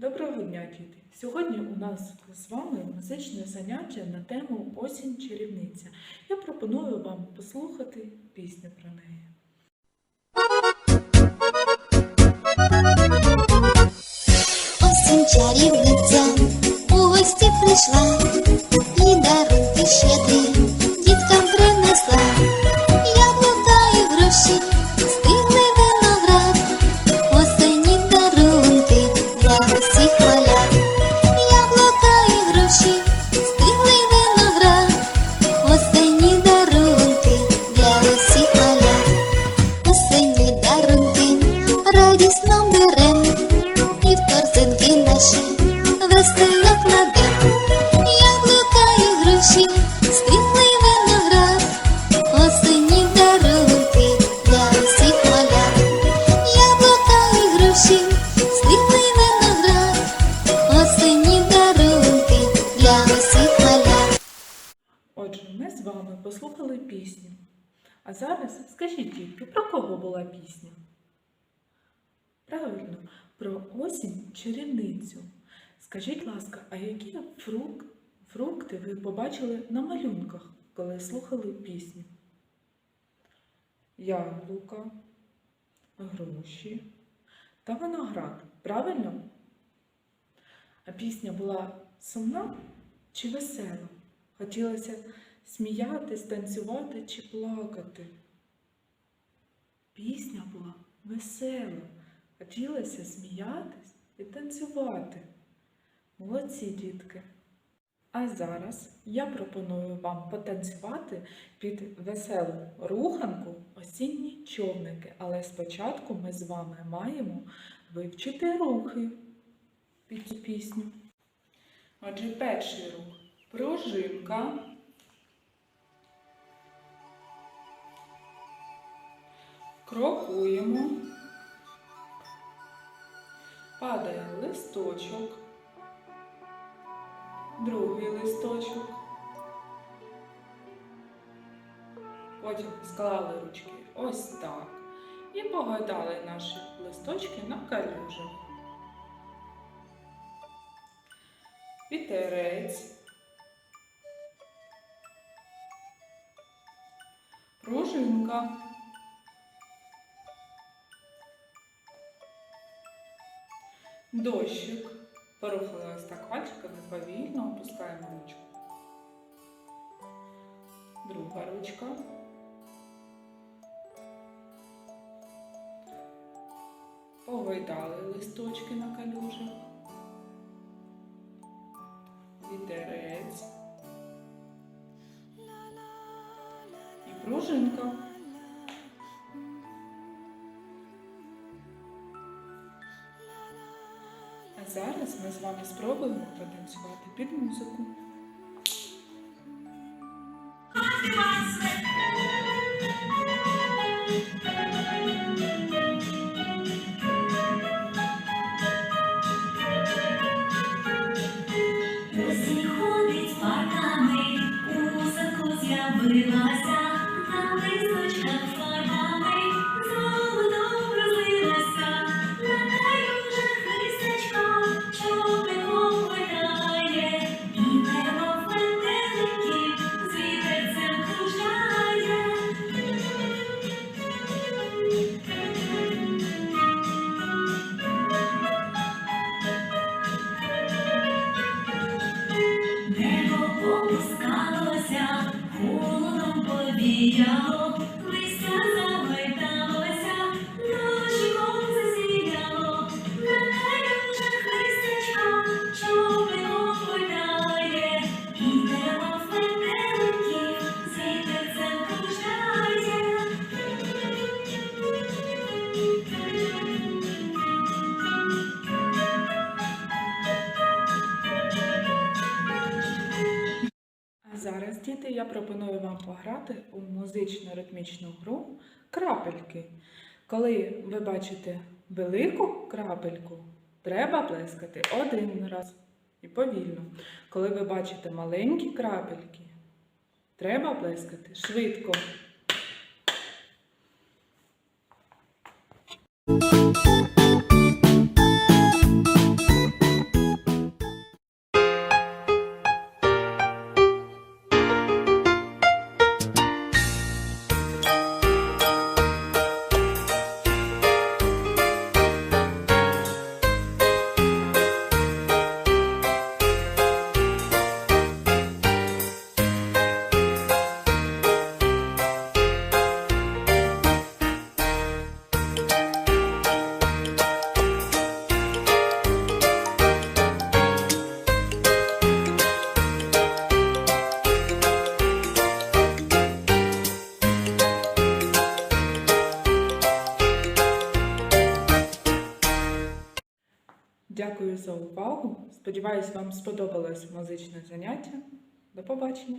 Доброго дня, діти! Сьогодні у нас з вами музичне заняття на тему Осінь чарівниця. Я пропоную вам послухати пісню про неї. Осінь чарівниця у гості прийшла Отже, ми з вами послухали пісню. А зараз скажіть дітки, про кого була пісня? Правильно, про осінь чарівницю. Скажіть, ласка, а які фрук... фрукти ви побачили на малюнках, коли слухали пісню? Яблука, груші та виноград. Правильно? А пісня була сумна чи весела? Хотілося сміятись, танцювати чи плакати. Пісня була весела. Хотілося сміятись і танцювати. Молодці, дітки. А зараз я пропоную вам потанцювати під веселу руханку осінні човники. Але спочатку ми з вами маємо вивчити рухи під цю пісню. Отже, перший рух пружинка. Крокуємо. Падає листочок. Другий листочок. Потім склали ручки ось так. І погадали наші листочки на калюжах. Вітерець. Пружинка. Дощик. Порухали ось так пальчиками, повільно опускаємо ручку. Друга ручка. Погойдали листочки на калюжах. Пружинка. А зараз ми з вами спробуємо потанцювати під музику. 你要 діти, я пропоную вам пограти у музично-ритмічну гру крапельки. Коли ви бачите велику крапельку, треба плескати один раз і повільно. Коли ви бачите маленькі крапельки, треба плескати швидко. Дякую за увагу. Сподіваюсь, вам сподобалось музичне заняття. До побачення!